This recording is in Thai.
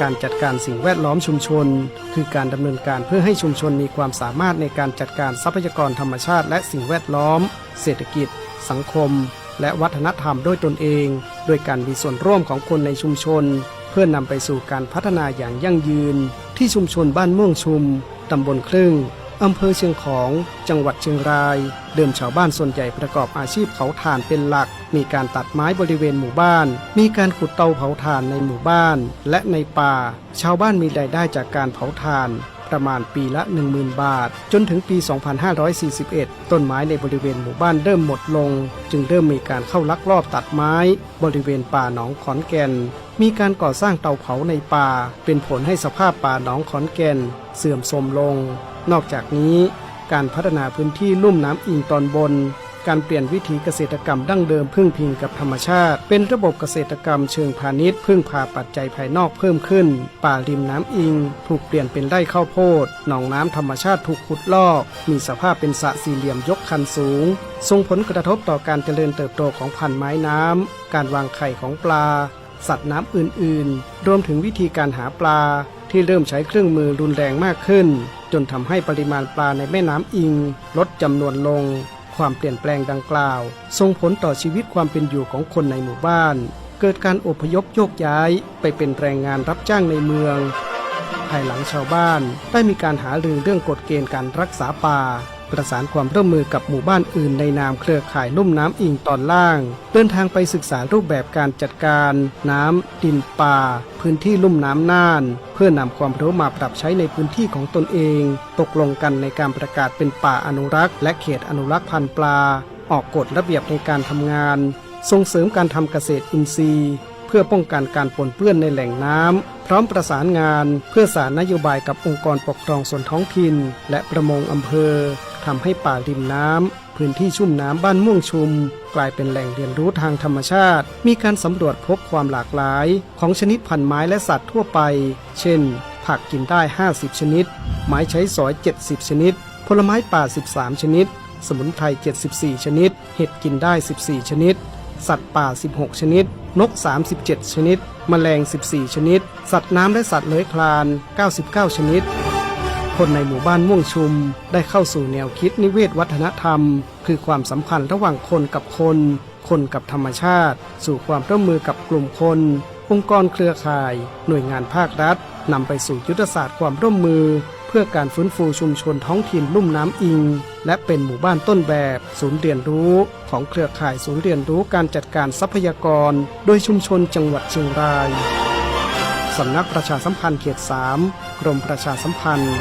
การจัดการสิ่งแวดล้อมชุมชน คือการดำเนินการเพื่อให้ชุมชนมีความสามารถในการจัดการทรัพยากรธรรมชาติ และสิ่งแวดล้อม เศรษฐกิจ สังคม และวัฒนธรรมด้วยตนเอง โดยการมีส่วนร่วมของคนในชุมชน เพื่อนำไปสู่การพัฒนาอย่างยั่งยืน ที่ชุมชนบ้านม่วงชุมตำบลครึ่ง อำเภอเชียงของ จังหวัดเชียงราย เดิมชาวบ้านส่วนใหญ่ประกอบอาชีพเผาถ่านเป็นหลัก มีการตัดไม้บริเวณหมู่บ้าน มีการขุดเตาเผาถ่านในหมู่บ้าน และในป่า ชาวบ้านมีรายได้จากการเผาถ่านประมาณปีละ 10,000 บาท จนถึงปี 2541 ต้นไม้ในบริเวณหมู่บ้านเริ่มหมดลง จึงเริ่มมีการเข้าลักลอบตัดไม้ บริเวณป่าหนองขอนแก่น มีการก่อสร้างเตาเผาในป่า เป็นผลให้สภาพป่าหนองขอนแก่น เสื่อมโทรมลง นอกจากนี้การพัฒนาพื้นที่ลุ่มน้ำอิงตอนบน การเปลี่ยนวิถีเกษตรกรรมดั้งเดิมพึ่งพิงกับธรรมชาติ เป็นระบบเกษตรกรรมเชิงพาณิชย์พึ่งพาปัจจัยภายนอกเพิ่มขึ้น ป่าริมน้ำอิง ถูกเปลี่ยนเป็นไร่ข้าวโพดหนองน้ำธรรมชาติถูกขุดลอก มีสภาพเป็นสระสี่เหลี่ยมยกคันสูงส่งผลกระทบต่อการเจริญเติบโตของพันธุ์ไม้น้ำการวางไข่ของปลา สัตว์น้ำอื่นๆ รวมถึงวิธีการหาปลาที่เริ่มใช้เครื่องมือรุนแรงมากขึ้น จนทำให้ปริมาณปลาในแม่น้ำอิง ลดจำนวนลง ความเปลี่ยนแปลงดังกล่าว ส่งผลต่อชีวิตความเป็นอยู่ของคนในหมู่บ้าน เกิดการอพยพโยกย้ายไปเป็นแรงงานรับจ้างในเมือง ภายหลังชาวบ้านได้มีการหารือเรื่องกฎเกณฑ์การรักษาป่า ประสานความร่วมมือกับหมู่บ้านอื่นในนามเครือข่ายลุ่มน้ำอิงตอนล่าง เดินทางไปศึกษารูปแบบการจัดการ น้ำดินป่า พื้นที่ลุ่มน้ำน่าน เพื่อนำความรู้มาปรับใช้ในพื้นที่ของตนเอง ตกลงกันในการประกาศเป็นป่าอนุรักษ์ และเขตอนุรักษ์พันธุ์ปลา ออกกฎระเบียบในการทำงาน ส่งเสริมการทำเกษตรอินทรีย์เพื่อป้องกันการปนเปื้อนในแหล่งน้ำ พร้อมประสานงานเพื่อสารนโยบายกับองค์กรปกครองส่วนท้องถิ่น และประมงอำเภอ ทำให้ป่าริมน้ำพื้นที่ชุ่มน้ำบ้านม่วงชุม กลายเป็นแหล่งเรียนรู้ทางธรรมชาติ มีการสำรวจพบความหลากหลาย ของชนิดพันธุ์ไม้และสัตว์ทั่วไป เช่น ผักกินได้ 50 ชนิด ไม้ใช้สอย 70 ชนิด ผลไม้ป่า 13 ชนิด สมุนไพร 74 ชนิด เห็ดกินได้ 14 ชนิด สัตว์ป่า 16 ชนิด นก 37 ชนิด แมลง 14 ชนิด สัตว์น้ำและสัตว์เลื้อยคลาน 99 ชนิด คนในหมู่บ้านม่วงชุมได้เข้าสู่แนวคิดนิเวศวัฒนธรรม คือความสัมพันธ์ระหว่างคนกับคน คนกับธรรมชาติ สู่ความร่วมมือกับกลุ่มคน องค์กรเครือข่าย หน่วยงานภาครัฐนำไปสู่ยุทธศาสตร์ความร่วมมือ เพื่อการฟื้นฟูชุมชนท้องถิ่นลุ่มน้ำอิง และเป็นหมู่บ้านต้นแบบ ศูนย์เรียนรู้ ของเครือข่ายศูนย์เรียนรู้การจัดการทรัพยากร โดยชุมชนจังหวัดเชียงราย สำนักประชาสัมพันธ์เขต 3 กรมประชาสัมพันธ์